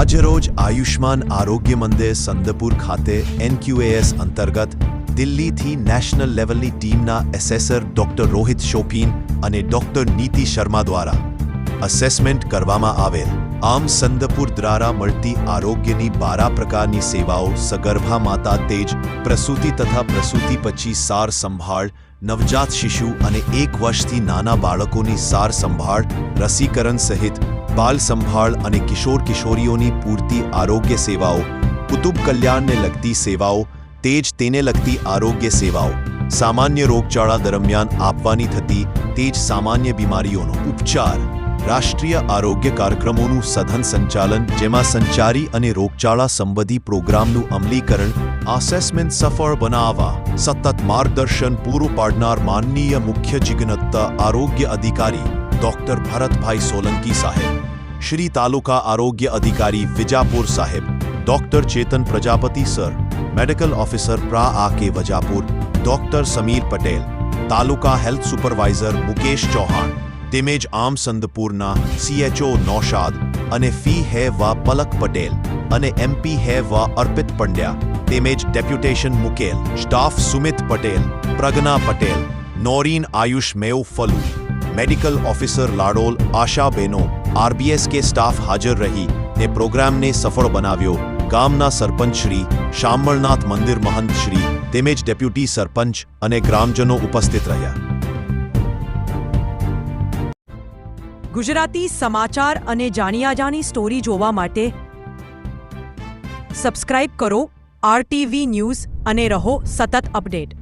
આજરોજ આયુષ્માન આરોગ્ય મંદિર સંદપુર ખાતે એનક્યુએએસ અંતર્ગત દિલ્હીથી નેશનલ લેવલની ટીમના એસેસર ડોક્ટર રોહિત શોપીન અને ડોક્ટર નીતિ શર્મા દ્વારા અસેસમેન્ટ કરવામાં આવેલ. આમ સંદપુર દ્વારા મળતી આરોગ્યની બારા પ્રકારની સેવાઓ સગર્ભા માતા તેજ, પ્રસૂતિ તથા પ્રસૂતિ પછી સાર સંભાળ, નવજાત શિશુ અને એક વર્ષથી નાના બાળકોની સાર સંભાળ, રસીકરણ સહિત બાલ સંભાળ અને કિશોર કિશોરીઓની પૂરતી આરોગ્ય સેવાઓ કુટુંબ કલ્યાણને લગતી સેવાઓ, તેજ તેને લગતી આરોગ્ય સેવાઓ, સામાન્ય રોગચાળા દરમિયાન આપવાની થતી તેજ સામાન્ય બીમારીઓનો ઉપચાર, રાષ્ટ્રીય આરોગ્ય કાર્યક્રમોનું સઘન સંચાલન, જેમાં સંચારી અને રોગચાળા સંબંધી પ્રોગ્રામનું અમલીકરણ, આસેસમેન્ટ સફળ બનાવવા, સતત માર્ગદર્શન પૂરું પાડનાર માનનીય મુખ્ય ચિકિત્સક આરોગ્ય અધિકારી ડોક્ટર ભરતભાઈ સોલંકી સાહેબ શ્રી તાલુકા આરોગ્ય અધિકારી Vijapur Saheb doctor Chetan Prajapati sir medical officer પ્રા આ કે Vajapur doctor Sameer Patel taluka health supervisor Mukesh Chauhan તેમજ આમ સંદપુરના સીએચઓ નૌશાદ અને ફી હે વા પલક પટેલ અને એમપી હે વા અર્પિત પંડ્યા તેમજ ડેપ્યુટેશન મુકેલ સ્ટાફ સુમિત પટેલ પ્રજ્ઞા પટેલ નોરીન આયુષ મેવ ફલુ મેડિકલ ઓફિસર લાડોલ આશાબેનો આરબીએસ કે સ્ટાફ હાજર રહી ને પ્રોગ્રામને સફળ બનાવ્યો. ગામના સરપંચ શ્રી શામળનાથ મંદિર મહંત શ્રી તેમજ ડેપ્યુટી સરપંચ અને ગ્રામજનો ઉપસ્થિત રહ્યા. ગુજરાતી સમાચાર અને જાણીયાજાની સ્ટોરી જોવા માટે સબસ્ક્રાઇબ કરો આરટીવી ન્યૂઝ અને રહો સતત અપડેટ.